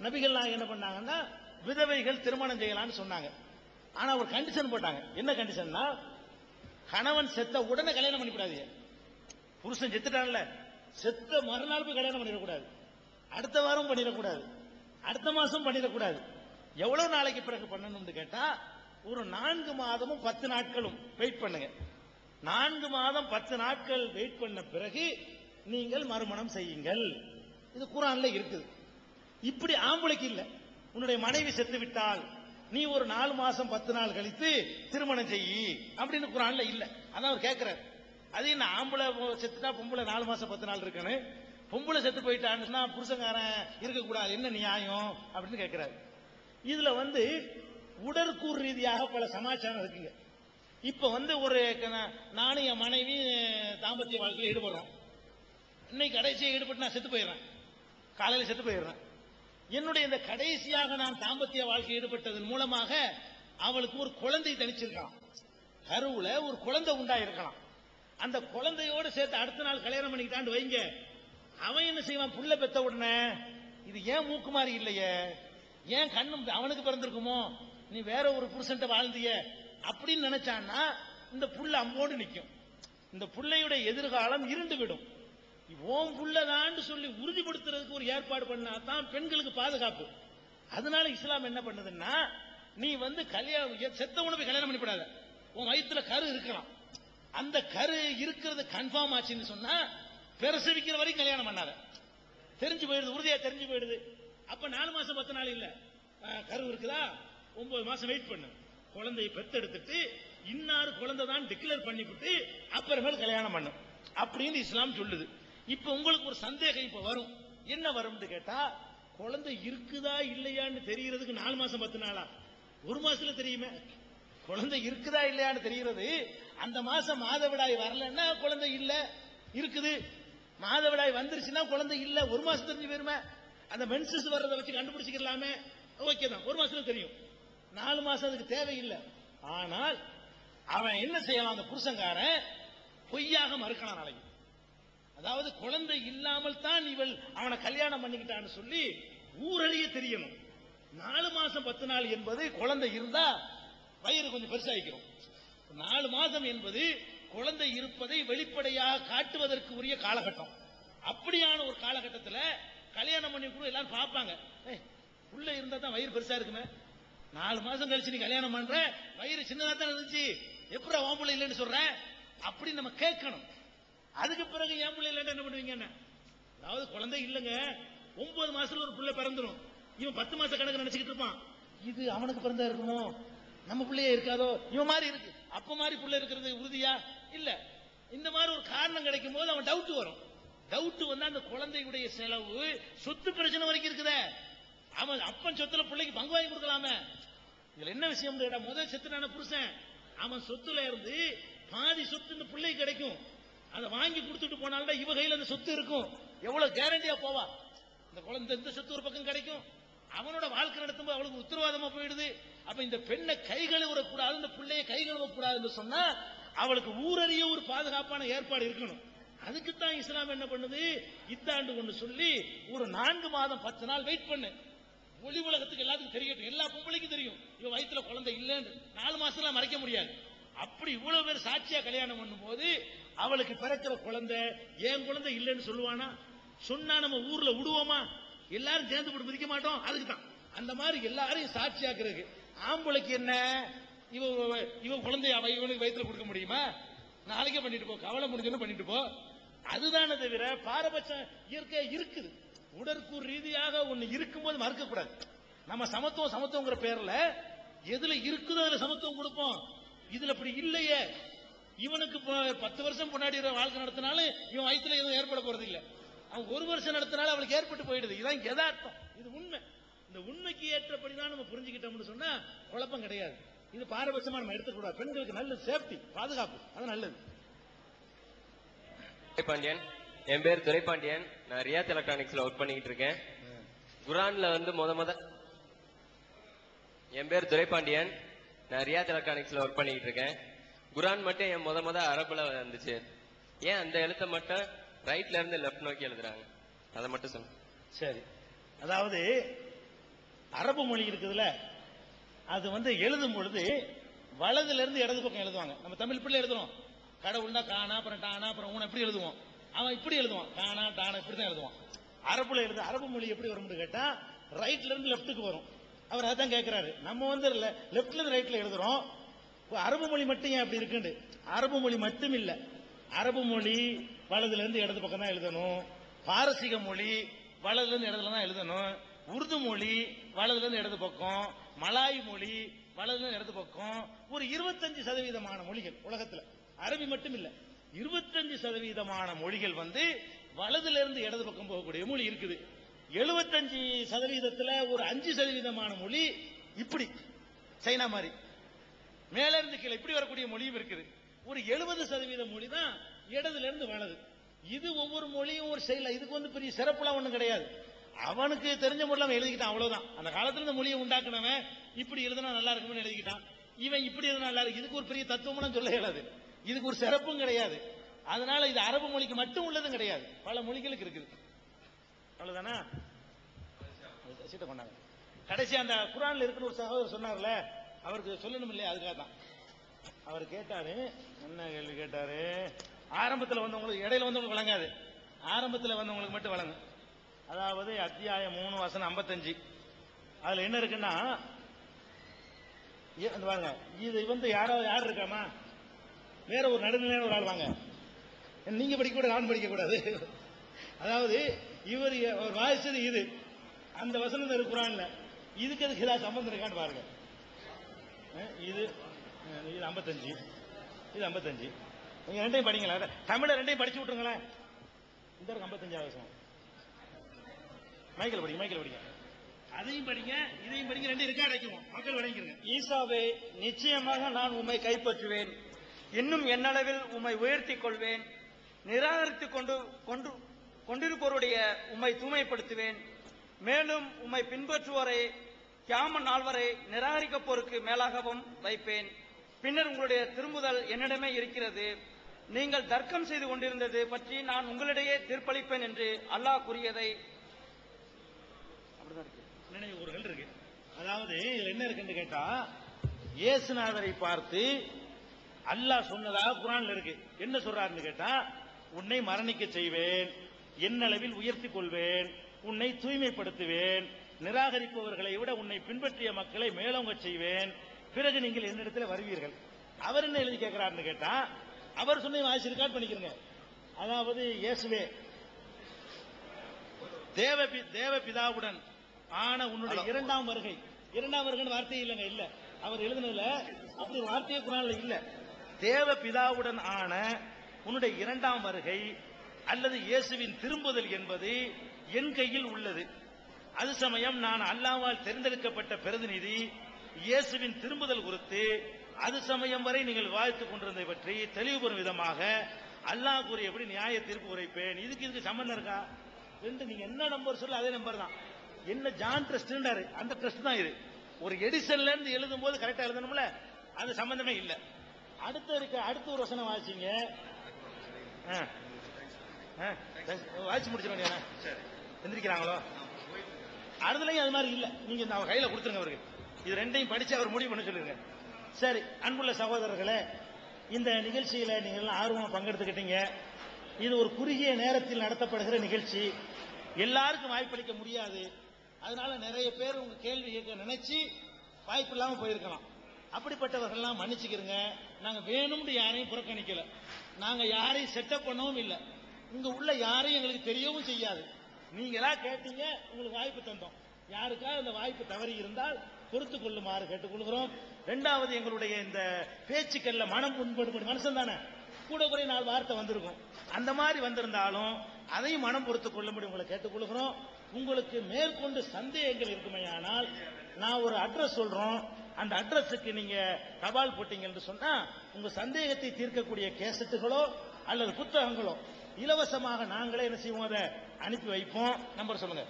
நபிகள் என்ன பண்ணாங்கன்னா விதவைகள் திருமணம் செய்யலாம்னு சொன்னாங்க. ஆனா ஒரு கண்டிஷன் போட்டாங்க. என்ன கண்டிஷன்னா கணவன் செத்த உடனே கல்யாணம் பண்ணிக்கூடாது. புருஷன் செத்துட்டான்ல. செத்த மறுநாள் போய் கல்யாணம் பண்ணிடக்கூடாது. அடுத்த வாரம் பண்ணிடக்கூடாது. அடுத்த மாசம் பண்ணிடக்கூடாது. எவ்வளவு நாளைக்கு பிறகு பண்ணணும்னு கேட்டா ஒரு நான்கு மாதமும் பத்து நாட்களும் வெயிட் பண்ணுங்க. நான்கு மாதம் பத்து நாட்கள் வெயிட் பண்ண பிறகு நீங்கள் மறுமணம் செய்யுங்கள். இது குரான்ல இருக்குது. இப்படி ஆம்பளைக்கு இல்ல. உன்னுடைய மனைவி செத்து விட்டால் நீ ஒரு நாலு மாசம் பத்து நாள் கழித்து திருமணம் செய்யி அப்படின்னு குரான்ல இல்ல. அதான் அவர் கேட்கிறார் அது என்ன ஆம்பளை செத்துட்டா பொம்பளை நாலு மாசம் பத்து நாள் இருக்கேன்னு பொம்பளை செத்து போயிட்டான்னு புருஷங்காரன் இருக்கக்கூடாது. என்ன நியாயம் அப்படின்னு கேட்கிறாரு இதுல வந்து உடற்கூறு ரீதியாக பல சமாச்சாரம் இருக்குங்க. இப்ப வந்து ஒரு க- நானும் என் மனைவி தாம்பத்திய வாழ்க்கையில் ஈடுபடுறோம். இன்னைக்கு கடைசியாக ஈடுபட்டு நான் செத்து போயிடுறேன். காலையில் செத்து போயிடுறேன். என்னுடைய இந்த கடைசியாக நான் தாம்பத்திய வாழ்க்கை ஈடுபட்டதன் மூலமாக அவளுக்கு ஒரு குழந்தை தனிச்சிருக்கலாம் கருவுல ஒரு குழந்தை உண்டாயிருக்கலாம் அந்த குழந்தையோடு சேர்த்து அடுத்த நாள் கல்யாணம் பண்ணிக்கிட்டான்னு வைங்க. அவன் என்ன செய்வான்? புள்ள பெத்த உடனே இது ஏன் மூக்குமாறி இல்லையே? ஏன் கண்ணும் அவனுக்கு பிறந்திருக்குமோ? நீ வேற ஒரு புருஷன்ட்ட வாழ்ந்திய அப்படின்னு நினைச்சான்னா இந்த புள்ள அம்போடு நிற்கும் இந்த பிள்ளையுடைய எதிர்காலம் இருண்டு விடும். ஓம் புள்ளதான்னு சொல்லி உறுதிப்படுத்துறதுக்கு ஒரு ஏற்பாடு பண்ணா தான் பெண்களுக்கு பாதுகாப்பு. அதனால இஸ்லாம் என்ன பண்ணுதுன்னா நீ வந்து கல்யாணம் செத்த உணவு கல்யாணம் பண்ணிவிடாத உன் வயித்துல கரு இருக்கலாம். அந்த கரு இருக்கிறது கன்ஃபார்ம் ஆச்சுன்னு சொன்னா பிரசவிக்கிற வரைக்கும் கல்யாணம் பண்ணாத. தெரிஞ்சு போயிடுது உறுதியா தெரிஞ்சு போயிடுது. அப்ப நாலு மாசம் பத்து நாள் இல்ல. கரு இருக்குதா? ஒன்பது மாசம் வெயிட் பண்ணு. குழந்தையை பெத்தெடுத்துட்டு இன்னாறு குழந்தை தான் டிக்ளேர் பண்ணிவிட்டு அப்புறமேல் கல்யாணம் பண்ணும் அப்படின்னு இஸ்லாம் சொல்லுது. இப்ப உங்களுக்கு ஒரு சந்தேகம் இப்ப வரும். என்ன வரும்னு கேட்டா குழந்தை இருக்குதா இல்லையான்னு தெரியறதுக்கு நாலு மாசம் பத்து நாளா? ஒரு மாசத்துல தெரியுமே. குழந்தை இருக்குதா இல்லையான்னு தெரிகிறது அந்த மாசம் மாதவிடாய் வரலன்னா குழந்தை இல்ல இருக்குது. மாதவிடாய் வந்துருச்சுன்னா குழந்தை இல்ல ஒரு மாசம் தெரிஞ்சு போயிருமே. அந்த மென்சஸ் வர்றதை வச்சு கண்டுபிடிச்சிக்கலாமே. ஓகே தான் ஒரு மாசத்துல தெரியும். நாலு மாசம் அதுக்கு தேவையில்லை. ஆனால் அவன் என்ன செய்யலாம் அந்த புருஷங்காரன் பொய்யாக மறுக்கலாம் நாளைக்கு. அதாவது குழந்தை இல்லாமல் தான் இவள் அவனை கல்யாணம் பண்ணிக்கிட்டான்னு சொல்லி ஊரறிய தெரியணும். நாலு மாசம் பத்து நாள் என்பது குழந்தை இருந்தா வயிறு கொஞ்சம் பெருசாகிக்கிறோம் நாலு மாதம் என்பது குழந்தை இருப்பதை வெளிப்படையாக காட்டுவதற்கு உரிய காலகட்டம். அப்படியான ஒரு காலகட்டத்தில் கல்யாணம் பண்ணி கூட எல்லாரும் பார்ப்பாங்க. உள்ள இருந்தா தான் வயிறு பெருசா இருக்குமே. நாலு மாசம் கழிச்சு நீ கல்யாணம் பண்ற வயிறு சின்னதா தான் இருந்துச்சு. எப்படி ஓம்புல இல்லைன்னு சொல்ற? அப்படி நம்ம கேட்கணும். அதுக்கு பிறகு என் பிள்ளை இல்லைன்னா என்ன பண்ணுவீங்க என்ன? அதாவது குழந்தை இல்லைங்க. ஒன்பது மாசத்துல ஒரு பிள்ளை பிறந்துடும் இவன் பத்து மாச கணக்கு நினைச்சுக்கிட்டு இருப்பான். இது அவனுக்கு பிறந்தா இருக்குமோ? நம்ம பிள்ளையே இருக்காதோ? இவன் மாதிரி இருக்கு. அப்ப மாதிரி பிள்ளை இருக்கிறது உறுதியா? இல்ல. இந்த மாதிரி ஒரு காரணம் கிடைக்கும் போது அவன் டவுட் வரும். டவுட் வந்து அந்த குழந்தையுடைய செலவு சொத்து பிரச்சனை வரைக்கும் இருக்குதே. அவன் அப்பன் சொத்துல பிள்ளைக்கு பங்கு வாங்கி கொடுக்கலாமே. இதுல என்ன விஷயம் முதல் முதல் செத்துனான புருஷன். அவன் சொத்துல இருந்து பாதி சொத்து இந்த பிள்ளைக்கு கிடைக்கும். அதை வாங்கி கொடுத்துட்டு போனால்தான் இவ கையில அந்த சொத்து இருக்கும். எவ்வளவு கேரண்டியா போவா? இந்த குழந்தை இந்த சொத்து ஒரு பக்கம் கிடைக்கும். அவனோட வாழ்க்கை நடத்தும்போது அவளுக்கு உத்தரவாதமா போயிடுது. அப்ப இந்த பெண்ணை கை கழுவக்கூடாது இந்த பிள்ளைய கை கழுவக்கூடாதுன்னு சொன்னா அவளுக்கு ஊரறிய ஒரு பாதுகாப்பான ஏற்பாடு இருக்கணும். அதுக்குத்தான் இஸ்லாம் என்ன பண்ணுது? இத்தாண்டு ஒண்ணு சொல்லி ஒரு நான்கு மாதம் பத்து நாள் வெயிட் பண்ணு. ஒளி உலகத்துக்கு எல்லாத்துக்கும் தெரியட்டும் எல்லா பொம்பளைக்கும் தெரியும். இவன் வயிற்றுல குழந்தை இல்லைன்னு. நாலு மாசத்துல மறைக்க முடியாது. அப்படி இவ்வளவு பேர் சாட்சியா கல்யாணம் பண்ணும்போது அவளுக்கு பிறக்கிற குழந்தை என் குழந்தை இல்லைன்னு சொல்லுவானா? சொன்னா நம்ம ஊர்ல விடுவோமா? எல்லாரும் சேர்ந்து போட்டு மிதிக்க மாட்டோம். அதுக்கு தான் அந்த மாதிரி எல்லாரையும் சாட்சியாக்குறதுக்கு. ஆம்பளைக்கு என்ன? இவ இவ குழந்தைய? அவ இவனுக்கு வயிற்றுல கொடுக்க முடியுமா? நாளைக்கே பண்ணிட்டு போ. கவலை முடிஞ்சோன்னு பண்ணிட்டு போ. அதுதானே தவிர பாரபட்சம் இயற்கை இருக்குது. உடற்கூர் ரீதியாக ஒண்ணு இருக்கும்போது மறுக்க கூடாது நம்ம சமத்துவம் சமத்துவங்கிற பேர்ல எதுல இருக்குதோ அதுல சமத்துவம் கொடுப்போம். இதுல அப்படி இல்லையே. இவனுக்கு பத்து வருஷம் முன்னாடி வாழ்க்கை நடத்தினாலும் இவன் வயசுல எதுவும் ஏற்பட போறது இல்ல. அவன் ஒரு வருஷம் நடத்தினாலும் அவளுக்கு ஏற்பட்டு போயிடுது. இதான் எதார்த்தம் இது உண்மை. இந்த உண்மைக்கு ஏற்றபடிதான் நம்ம புரிஞ்சுக்கிட்டோம்னு சொன்னா குழப்பம் கிடையாது. இது பாரபட்சமா நம்ம எடுத்துக்கூடாது பெண்களுக்கு நல்ல சேஃப்டி பாதுகாப்பு. அது நல்லது. துரைபாண்டியன். என் பேர் துரைபாண்டியன். நான் ரியாத் எலக்ட்ரானிக்ஸ்ல ஒர்க் பண்ணிக்கிட்டு இருக்கேன். குரான்ல வந்து முத முத என் பேர் துரைபாண்டியன். நான் ரியாத் எலக்ட்ரானிக்ஸ்ல ஒர்க் பண்ணிக்கிட்டு இருக்கேன். குரான் மட்டும் என் முத முத அரபுல வந்துச்சு. ஏன் அந்த எழுத்தை மட்டும் ரைட்ல இருந்து லெஃப்ட் நோக்கி எழுதுறாங்க? அதை மட்டும் சொல்லுங்க சரி. அதாவது அரபு மொழி இருக்குதுல்ல அது வந்து எழுதும் பொழுது வலதுல இருந்து இடது பக்கம் எழுதுவாங்க. நம்ம தமிழ் பிள்ளை எழுதுறோம். கடவுள்னா காணா அப்புறம் டானா அப்புறம் ஊன இப்படி எழுதுவோம். அவன் இப்படி எழுதுவான். காணா டானா இப்படி தான் எழுதுவான். அரபுல எழுது அரபு மொழி எப்படி வரும்னு கேட்டா ரைட்ல இருந்து லெஃப்ட்டுக்கு வரும். அவர் அதான் கேட்கிறாரு நம்ம வந்து லெப்ட்ல இருந்து ரைட்ல எழுதுறோம். அரபு மொழி மட்டும் ஏன் அப்படி இருக்குண்டு? அரபு மொழி மட்டும் இல்ல அரபு மொழி வலதுல இருந்து இடது பக்கம் தான் எழுதணும். பாரசீக மொழி வலதுல இருந்து இடத்துல தான் எழுதணும். உருது மொழி வலதுல இருந்து இடது பக்கம். மலாய் மொழி வலதுல இருந்து இடது பக்கம். ஒரு இருபத்தஞ்சு சதவீதமான மொழிகள் உலகத்துல. அரபி மட்டும் இல்ல இருபத்தஞ்சு சதவீதமான மொழிகள் வந்து வலதுல இருந்து இடது பக்கம் போகக்கூடிய மொழி இருக்குது. எழுபத்தஞ்சு சதவீதத்துல ஒரு அஞ்சு சதவீதமான மொழி இப்படி. சைனா மாதிரி. மேல இருந்து கீழே இப்படி வரக்கூடிய மொழியும் இருக்குது. ஒரு எழுபது சதவீத மொழி தான் இடதுல இருந்து வலது. இது ஒவ்வொரு மொழியும் ஒரு செயல இதுக்கு வந்து பெரிய சிறப்புலாம் ஒண்ணும் கிடையாது. அவனுக்கு தெரிஞ்ச முறையில் அவன் எழுதிக்கிட்டான் அவ்வளவுதான். அந்த காலத்துல இந்த மொழியை உண்டாக்குனவன் இப்படி எழுதினா நல்லா இருக்கும்னு எழுதிக்கிட்டான். இவன் இப்படி எழுதினா நல்லா இருக்கு. இதுக்கு ஒரு பெரிய தத்துவம்லாம் சொல்ல இயலாது. இதுக்கு ஒரு சிறப்பும் கிடையாது. அதனால இது அரபு மொழிக்கு மட்டும் உள்ளதும் கிடையாது. பல மொழிகளுக்கு இருக்குது. அவ்வளவுதானா? சீட்டை கொண்டாங்க. கடைசி அந்த குரான்ல இருக்குன்னு ஒரு சகோதரர் சொன்னார்ல அவருக்கு சொல்லணும் இல்லையா அதுக்காக தான் அவர் கேட்டாரு என்ன கேள்வி கேட்டாரு? ஆரம்பத்தில் வந்தவங்களுக்கு இடையில வந்தவங்களுக்கு வழங்காது ஆரம்பத்தில் வந்தவங்களுக்கு மட்டும் வழங்கும் அதாவது அத்தியாயம் மூணு வசனம் ஐம்பத்தஞ்சு. அதுல என்ன இருக்குன்னா வாங்க இது வந்து யாராவது யார் இருக்காமா? வேற ஒரு நடுநிலையான ஒரு ஆள் வாங்க. நீங்க படிக்க கூட நான் படிக்க கூடாது அதாவது இவர் அவர் வாசிச்சது இது. அந்த வசனம் இருக்கு இதுக்கு அதுக்கு ஏதாவது சம்பந்தம் இருக்கான்னு பாருங்க. இது இது 55 இது 55 நீங்க ரெண்டையும் படிங்களா தமிழ ரெண்டையும் படிச்சு விட்டுருங்களேன். இந்த இருக்கு 55 வசனம். மைக்கேல் படிங்க மைக்கேல் படிங்க. அதையும் படிங்க இதையும் படிங்க ரெண்டையும் ரெக்கார்ட் வைக்குவோம் மக்கள் வழங்கிருங்க ஈசாவே நிச்சயமாக நான் உம்மை கைப்பற்றுவேன். இன்னும் என்னளவில் உம்மை உயர்த்திக் கொள்வேன். நிராகரித்துக் கொண்டு கொண்டு கொண்டிருப்பவருடைய உம்மை தூய்மைப்படுத்துவேன். மேலும் உம்மை பின்பற்றுவோரை கியாம நாள் வரை நிராகரிக்கப்போருக்கு மேலாகவும் வைப்பேன். பின்னர் உங்களுடைய திரும்புதல் என்னிடமே இருக்கிறது. நீங்கள் தர்க்கம் செய்து கொண்டிருந்தது பற்றி நான் உங்களிடையே தீர்ப்பளிப்பேன் என்று அல்லாஹ் கூறியதை. அப்படிதான் இருக்கு. அதாவது இதுல என்ன இருக்குன்னு கேட்டா இயேசுநாதரை பார்த்து அல்லாஹ் சொன்னதாக குரான்ல இருக்கு. என்ன சொல்றாருன்னு கேட்டா உன்னை மரணிக்க செய்வேன். என்னளவில் உயர்த்தி கொள்வேன். உன்னை தூய்மைப்படுத்துவேன். நிராகரிப்பவர்களை விட உன்னை பின்பற்றிய மக்களை மேலோங்க செய்வேன். பிறகு நீங்கள் என்னிடத்தில் வருவீர்கள். அவர் என்ன எழுதி கேட்கிறாருன்னு கேட்டா அவர் சொன்ன வாய்ஸ் ரெக்கார்ட் பண்ணிக்கிறங்க. அதாவது இயேசுவே தேவபி தேவபிதாவுடன் ஆன உன்னுடைய இரண்டாம் வருகை. இரண்டாம் வருகைன்னு வார்த்தையே இல்லைங்க இல்ல. அவர் எழுதுனதுல அப்படி வார்த்தையே குரான்ல இல்ல. தேவபிதாவுடன் ஆன உன்னுடைய இரண்டாம் வருகை அல்லது இயேசுவின் திரும்புதல் என்பது என் கையில் உள்ளது. அது சமயம் நான் அல்லாவால் தேர்ந்தெடுக்கப்பட்ட பிரதிநிதி இயேசுவின் திரும்புதல் குறித்து அது சமயம் வரை நீங்கள் விவாதித்துக் கொண்டிருந்ததை பற்றி தெளிவுபெறும் விதமாக அல்லாஹ் கூறியபடி நியாய தீர்ப்பு உரைப்பேன். இதுக்கு இதுக்கு சம்பந்தம் இருக்கா? ரெண்டு நீங்க என்ன நம்பர் சொல்ல அதே நம்பர் தான். என்ன ஜான் ட்ரஸ்ட்ன்றாரு அந்த ட்ரஸ்ட் தான் இது. ஒரு எடிசன்ல இருந்து எழுதும் போது கரெக்டா எழுதணும்ல? அது சம்பந்தமே இல்ல. அடுத்து இருக்க அடுத்த ஒரு வசனம் வாசிங்க. வாசிச்சு முடிச்சிருங்க எந்திரிக்கிறாங்களோ? அடுத்தலையும் அது மாதிரி இல்லை. நீங்க இந்த கையில கொடுத்துருங்க அவருக்கு. இது ரெண்டையும் படிச்சு அவர் முடிவு பண்ண சொல்லுங்க சரி அன்புள்ள சகோதரர்களே இந்த நிகழ்ச்சியில நீங்க எல்லாம் ஆர்வமா பங்கெடுத்துக்கிட்டீங்க. இது ஒரு குறுகிய நேரத்தில் நடத்தப்படுகிற நிகழ்ச்சி. எல்லாருக்கும் வாய்ப்பளிக்க முடியாது. அதனால நிறைய பேர் உங்க கேள்வி கேட்க நினைச்சு வாய்ப்பு இல்லாம போயிருக்கலாம். அப்படிப்பட்டவர்கள்லாம் மன்னிச்சுக்கிறங்க நாங்க வேணும்னு யாரையும் புறக்கணிக்கல. நாங்க யாரையும் செட்டப் பண்ணவும் இல்லை. இங்க உள்ள யாரையும் எங்களுக்கு தெரியவும் செய்யாது. நீங்களா கேட்டீங்க உங்களுக்கு வாய்ப்பு தந்தோம். யாருக்காவது அந்த வாய்ப்பு தவறி இருந்தால் பொறுத்து கொள்ளுமாறு கேட்டுக்கொள்கிறோம். ரெண்டாவது எங்களுடைய இந்த பேச்சுக்கள்ல மனம் புண்படுபடும் மனுஷன் தானே. கூட குறை நாலு வார்த்தை வந்திருக்கும். அந்த மாதிரி வந்திருந்தாலும் அதையும் மனம் பொறுத்துக் கொள்ளும்படி உங்களை கேட்டுக்கொள்கிறோம். உங்களுக்கு மேற்கொண்டு சந்தேகங்கள் இருக்குமையானால் நான் ஒரு அட்ரஸ் சொல்றோம். அந்த அட்ரஸுக்கு நீங்க தபால் போட்டீங்க என்று சொன்னா உங்க சந்தேகத்தை தீர்க்கக்கூடிய கேசட்டுகளோ அல்லது புத்தகங்களோ இலவசமாக நாங்களே என்ன செய்வோம் அதை அனுப்பி வைப்போம். நம்பர் சொல்லுங்க.